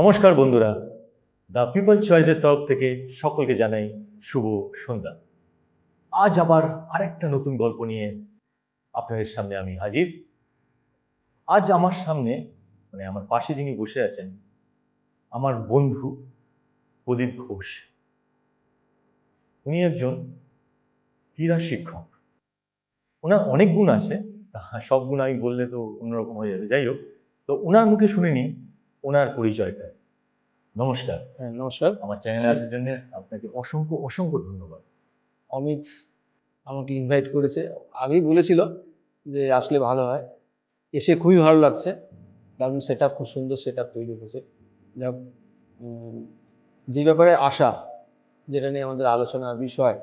নমস্কার বন্ধুরা। The people চয়েসের তরফ থেকে সকলকে জানাই শুভ সন্ধ্যা। আজ আবার আরেকটা নতুন গল্প নিয়ে আপনাদের সামনে আমি হাজির। আজ আমার সামনে মানে আমার পাশে যিনি বসে আছেন, আমার বন্ধু প্রদীপ ঘোষ। উনি একজন ক্রীড়া শিক্ষক। ওনার অনেক গুণ আছে। সব গুণ আমি বললে তো অন্যরকম হয়ে যাবে। যাই হোক, তো ওনার মুখে শুনে নিই ওনার পরিচয়টা। নমস্কার। হ্যাঁ নমস্কার। আমার চ্যানেলে আসার জন্য আপনাকে অসংখ্য অসংখ্য ধন্যবাদ। অমিত আমাকে ইনভাইট করেছে। আগেই বলেছিল যে আসলে ভালো হয়। এসে খুবই ভালো লাগছে। দারুণ সেট খুব সুন্দর সেট তৈরি যাক উম, যে ব্যাপারে আশা যেটা নিয়ে আমাদের আলোচনার বিষয়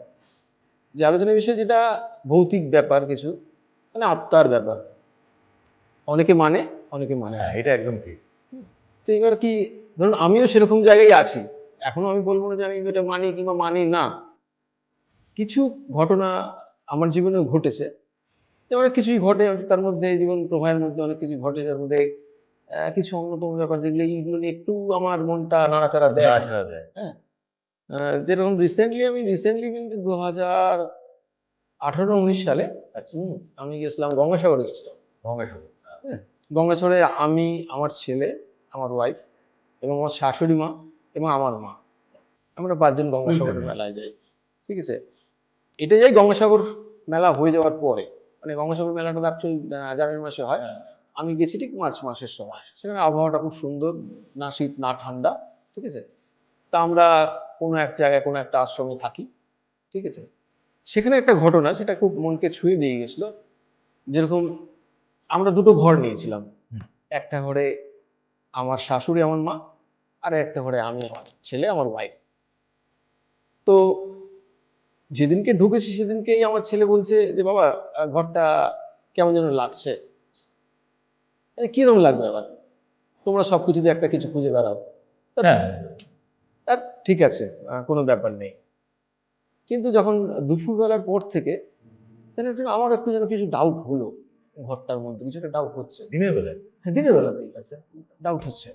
যে আলোচনার বিষয় যেটা ভৌতিক ব্যাপার কিছু মানে আত্মার ব্যাপার। অনেকে মানে অনেকে মানে। হ্যাঁ এটা একদম ঠিক। তো এবার কি ধরুন আমিও সেরকম জায়গায় আছি এখনও আমি বলব না যে আমি এটা মানি কিংবা মানি না। কিছু ঘটনা আমার জীবনে ঘটেছে। এবার কিছুই ঘটে তার মধ্যে জীবন প্রবাহের মধ্যে অনেক কিছু ঘটে তার মধ্যে কিছু অন্যতম ব্যাপার যেগুলো এইগুলো নিয়ে একটু আমার মনটা নাড়াচাড়া দেয়। আচ্ছা আহ, যেরকম রিসেন্টলি আমি রিসেন্টলি কিন্তু দু হাজার আঠারো উনিশ সালে আচ্ছা। আমি গেছিলাম গঙ্গাসাগরে গেছিলাম। গঙ্গাসাগর গঙ্গাসাগরে আমি আমার ছেলে আমার ওয়াইফ এবং আমার শাশুড়ি মা এবং আমার মা। আমরা পাঁচজন গঙ্গাসাগর মেলায় যাই ঠিক আছে? এটা যাই গঙ্গাসাগর মেলা হয়ে যাওয়ার পরে মানে গঙ্গাসাগর মেলাটা অ্যাকচুয়ালি জানুয়ারি মাসে হয়। হ্যাঁ। আমি গেছি ঠিক মার্চ মাসের সময়। সেখানে আবহাওয়াটা খুব সুন্দর না শীত না ঠান্ডা ঠিক আছে? তা আমরা কোনো এক জায়গায় কোনো একটা আশ্রমে থাকি ঠিক আছে? সেখানে একটা ঘটনা সেটা খুব মনকে ছুঁয়ে দিয়ে গেছিল। যেরকম আমরা দুটো ঘর নিয়েছিলাম। একটা ঘরে আমার শাশুড়ি আমার মা আর একটা ঘরে আমি আমার ছেলে আমার ওয়াইফ তো যেদিনকে ঢুকেছি সেদিনকেই আমার ছেলে বলছে যে বাবা ঘরটা কেমন যেন লাগছে। কিরম লাগবে আবার? তোমরা সব কিছুতে একটা কিছু খুঁজে বেড়াও। হ্যাঁ। ঠিক আছে কোনো ব্যাপার নেই। কিন্তু যখন দুপুরবেলার পর থেকে আমার একটু যেন কিছু ডাউট হলো। ঘরটার মধ্যে কিছু একটা ডাউট হচ্ছে। দিনের বেলায়? হ্যাঁ দিনের বেলাতেই আচ্ছা। ডাউট হচ্ছে।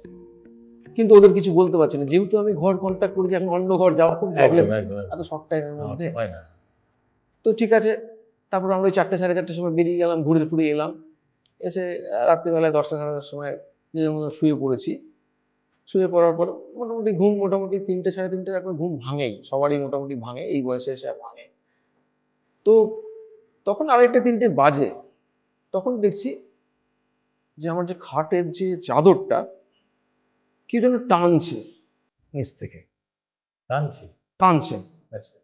কিন্তু ওদের কিছু বলতে পারছি না। যেহেতু আমি ঘর কন্ট্যাক্ট করেছি এখন অন্য ঘর যাওয়া খুব প্রবলেম। এত শর্ট টাইমের মধ্যে। তো ঠিক আছে তারপর আমরা ওই চারটে সাড়ে চারটের সময় বেরিয়ে গেলাম ঘুরে ফুরে এলাম। এসে রাত্রিবেলায় দশটা সাড়ে দশটার সময় নিজের মতো শুয়ে পড়েছি। শুয়ে পড়ার পর মোটামুটি ঘুম মোটামুটি তিনটে সাড়ে তিনটে একবার ঘুম ভাঙেই। সবারই মোটামুটি ভাঙে এই বয়সে এসে ভাঙে। তো তখন আড়াইটা তিনটে বাজে। তখন দেখছি যে আমার যে খাটের যে চাদরটা কি যেন টানছে। নিচ থেকে। টানছে? টানছে। আচ্ছা।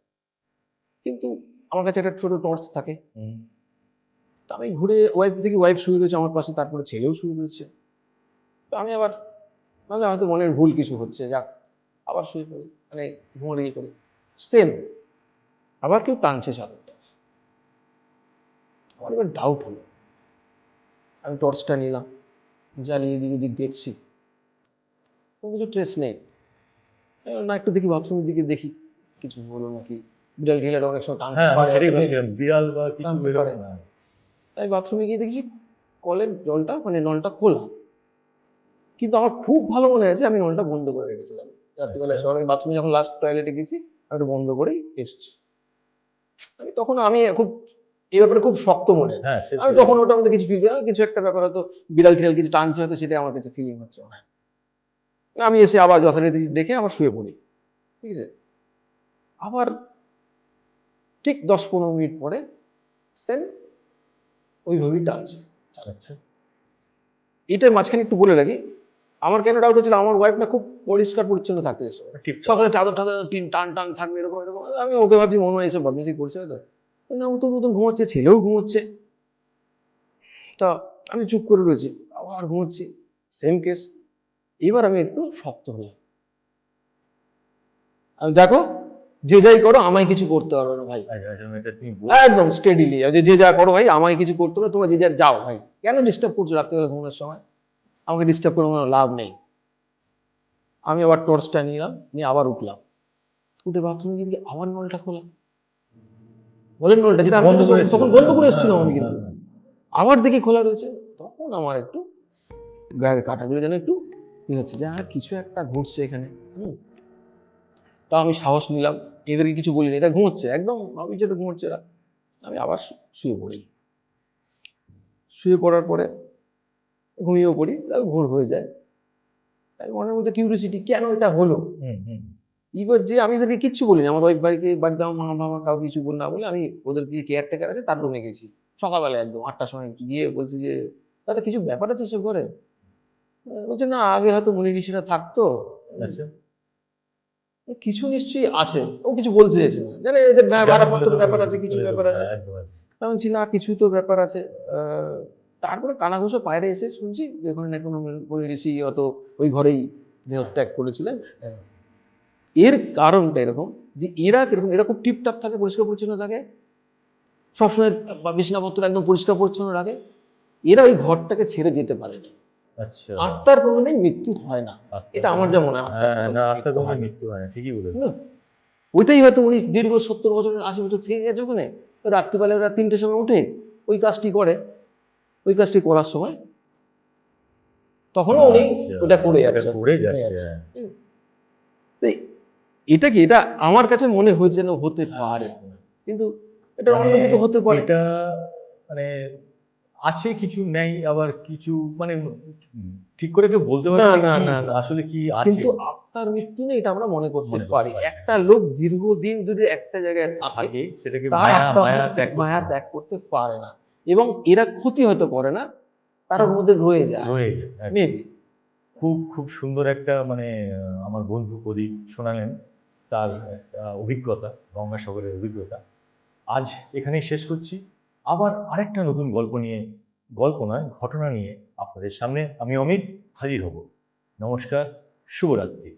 কিন্তু আমার কাছে একটা ছোট টর্চ থাকে। আমি ঘুরে ওয়াইফ থেকে ওয়াইফ শুয়ে রয়েছে আমার পাশে তারপরে ছেলেও শুয়ে রয়েছে তো আমি আবার মানে হয়তো মনের ভুল কিছু হচ্ছে যাক আবার শুয়ে পড়ি মানে ঘুমিয়ে করি। সেম আবার কেউ টানছে চাদরটা। আমার এবার ডাউট হলো। আমি টর্চটা নিলাম। জ্বালিয়ে এদিক ওদিক দেখছি। কোনো কিছু ট্রেস নেই। না একটু দেখি বাথরুমের দিকে দেখি। কিছু হলো নাকি বিড়াল ঢিলার অনেক সময় বলছিলাম বিড়াল বা কিছু বেরোবে না। তাই বাথরুমে গিয়ে দেখছি কলের জলটা মানে নলটা খোলা। কিন্তু আমার খুব ভালো মনে আছে আমি নলটা বন্ধ করে রেখেছিলাম। রাত্রিবেলা আচ্ছা। শহরে বাথরুমে যখন লাস্ট টয়লেটে গেছি আমি বন্ধ করেই এসছি। আমি তখন আমি খুব এই ব্যাপারে খুব শক্ত মনে। হ্যাঁ আমি তখন ওটার মধ্যে কিছু ফিল কিছু একটা ব্যাপার হয়তো বিড়াল টিড়াল কিছু টানছে হয়তো সেটাই আমার কাছে ফিলিং হচ্ছে আমি এসে আবার যথারীতি দেখে আবার শুয়ে পড়ি ঠিক আছে? আবার ঠিক দশ পনেরো মিনিট পরে সেম ওইভাবেই টানছে। আচ্ছা। এটার মাঝখানে একটু বলে রাখি আমার কেন ডাউট হচ্ছিল আমার ওয়াইফ না খুব পরিষ্কার পরিচ্ছন্ন থাকতে সকালে চাদর টাদর টিন টান টান থাকবে এরকম এরকম। আমি ওকে ভাবছি মনে হয় এসে বদমাশি করছে হয়তো। নতুন নতুন ঘুমোচ্ছে ছেলেও ঘুমোচ্ছে। তা আমি চুপ করে রয়েছি আবার ঘুমোচ্ছি সেম কেস এবার আমি একটু শক্ত হলাম। আমি দেখো যে যাই করো আমায় কিছু করতে পারবে না ভাই। একদম স্টেডিলি যে যে যা করো ভাই আমায় কিছু করতে হবে তোমরা যে যা যাও ভাই। কেন ডিস্টার্ব করছ রাত্রিবেলা ঘুমানোর সময়? আমাকে ডিস্টার্ব করে কোনো লাভ নেই। আমি আবার টর্চটা নিলাম নিয়ে আবার উঠলাম। উঠে বাথরুমে গিয়ে আবার নলটা খোলা। বলেন যেটা আমি হ্যাঁ, তখন বন্ধ করে এসেছিলাম আমি কিন্তু। আবার দেখি খোলা রয়েছে তখন আমার একটু গায়ে কাটাগুলো যেন একটু ঠিক আছে যে আর কিছু একটা ঘটছে এখানে হুম। তা আমি সাহস নিলাম এদেরকে কিছু বলি বলিনি এটা ঘুমোচ্ছে একদম আমি যেটা ঘুমোচ্ছে এরা আমি আবার শুয়ে পড়ি। শুয়ে পড়ার পরে ঘুমিয়েও পড়ি তারপর ভোর হয়ে যায়। তাই মনের মধ্যে কিউরিয়াসিটি কেন এটা হলো? হুম হুম। এবার যে আমি ওদেরকে কিচ্ছু বলিনি আমার ওয়াইফ বাড়িতে বাড়িতে আমার মা বাবা কাউকে কিছু বল না বলে আমি ওদের যে কেয়ারটেকার আছে তার রুমে গেছি। সকালবেলা একদম আটটার সময় গিয়ে বলছি যে দাদা কিছু ব্যাপার আছে সে ঘরে? বলছে না আগে হয়তো মুনি ঋষিরা থাকতো। আচ্ছা। কিছু নিশ্চয়ই আছে ও কিছু বলতে চাইছে না। জানে যে ভা- ব্যাপার আছে কিছু ব্যাপার আছে। হ্যাঁ। আমি বলছি না কিছু তো ব্যাপার আছে। আহ, তারপরে কানাঘুষো বাইরে এসে শুনছি যে ওখানে কোনো মুনি ঋষি অত ওই ঘরেই দেহত্যাগ করেছিলেন। এর কারণটা এরকম যে এরা কীরকম এরা খুব টিপটাপ থাকে পরিষ্কার পরিচ্ছন্ন থাকে। সবসময় বা বিছনাপত্র একদম পরিষ্কার পরিচ্ছন্ন রাখে। এরা ওই ঘরটাকে ছেড়ে যেতে পারে না। আচ্ছা। আত্মার কোনোদিন মৃত্যু হয় না। এটা আমার যা মনে হয় মৃত্যু হয় না। ঠিকই ওইটাই হয়তো উনি দীর্ঘ সত্তর বছর আশি বছর থেকে গেছে ওখানে। রাত্রিবেলা ওরা তিনটের সময় উঠে ওই কাজটি করে। ওই কাজটি করার সময় তখনও উনি আচ্ছা, ওটা করে যাচ্ছে করে যাচ্ছে। হ্যাঁ। এটা কি এটা আমার কাছে মনে হয়েছে যেন হতে পারে। কিন্তু এটা অন্য মানে কিছু হতে পারে। এটা মানে আছে কিছু নেই আবার কিছু মানে ঠিক করে কেউ বলতে পারছে না, না না, না, না। আসলে কি আছে। কিন্তু আত্মার মৃত্যু নেই এটা আমরা মনে করতে পারি। পারি। একটা লোক দীর্ঘদিন যদি একটা জায়গায় থাকে থাকে সেটাকে মায়া মায়া ত্যাগ মায়া ত্যাগ করতে পারে না। এবং এরা ক্ষতি হয়তো করে না তার মধ্যে রয়ে যায়। রয়ে যায় খুব খুব সুন্দর একটা মানে আমার বন্ধু প্রদীপ শোনালেন। তার অভিজ্ঞতা, গঙ্গাসাগরের অভিজ্ঞতা। আজ এখানেই শেষ করছি। আবার আরেকটা নতুন গল্প নিয়ে, গল্প নয়, ঘটনা নিয়ে আপনাদের সামনে আমি অমিত হাজির হব। নমস্কার, শুভরাত্রি।